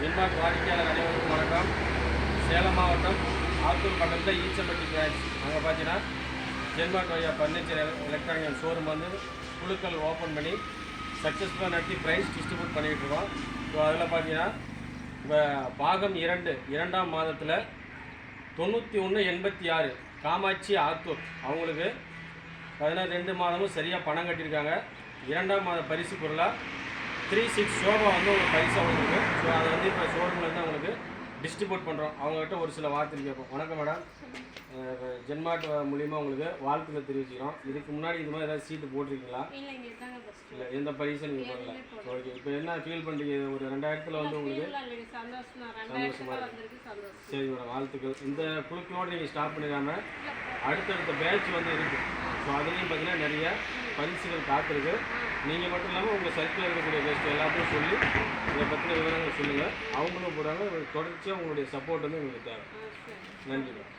ஜில்மாக் வாடிக்கையாளர் அனைவருக்கும் வணக்கம். சேலம் மாவட்டம் ஆத்தூர் பக்கத்தில் ஈச்சம்பட்டி பிரான்ச் அங்கே பார்த்தீங்கன்னா ஜென்மார்க் வழியா ஃபர்னிச்சர் எலக்ட்ரானிக் ஷோரூம் வந்து குழுக்கள் ஓப்பன் பண்ணி சக்ஸஸ்ஃபுல்லாக நடத்தி ப்ரைஸ் டிஸ்ட்ரிபியூட் பண்ணிகிட்ருக்கோம் ஸோ அதில் பார்த்தீங்கன்னா இப்போ பாகம் இரண்டு இரண்டாம் மாதத்தில் தொண்ணூற்றி ஒன்று எண்பத்தி ஆறு காமாட்சி ஆத்தூர். அவங்களுக்கு பதினாறு ரெண்டு மாதமும் சரியாக பணம் கட்டியிருக்காங்க. இரண்டாம் மாத பரிசு பொருளாக த்ரீ சிக்ஸ் ஷோபா வந்து ஒரு பரிசு அவங்களுக்கு. ஸோ இப்போ ஷோரூம்லேருந்து அவங்களுக்கு டிஸ்ட்ரிபியூட் பண்ணுறோம் அவங்ககிட்ட ஒரு சில வார்த்தை கேட்போம். வணக்கம் மேடம் ஜென்மாட் மூலியமாக உங்களுக்கு வாழ்த்துக்கள் தெரிவிச்சுக்கிறோம். இதுக்கு முன்னாடி இது மாதிரி ஏதாவது சீட்டு போட்டிருக்கீங்களா? இல்லை எந்த பரிசும் நீங்கள் போடல? ஓகே இப்போ என்ன ஃபீல் பண்ணுறீங்க ஒரு ரெண்டாயிரத்தில் வந்து உங்களுக்கு இல்லைங்க. சந்தோஷம் தான் ரெண்டாயிரத்துல வந்திருக்கு சந்தோஷம். சரி மேடம் வாழ்த்துக்கள். இந்த குழுக்களோடு நீங்கள் ஸ்டாப் பண்ணிடாமல் அடுத்தடுத்த பேட்ச் வந்து இருக்குது ஸோ அதுலேயும் பார்த்தீங்கன்னா நிறைய பரிசுகள் காத்திருக்கு நீங்கள் மட்டும் இல்லாமல் உங்கள் சர்க்கிளில் இருக்கக்கூடிய கெஸ்ட் எல்லாத்தையும் சொல்லி இதை பற்றின விவரங்கள் சொல்லுங்கள் அவங்களும் போடுறாங்க தொடர்ச்சியாக உங்களுடைய சப்போர்ட் வந்து உங்களுக்கு தேவை. நன்றி மேடம்.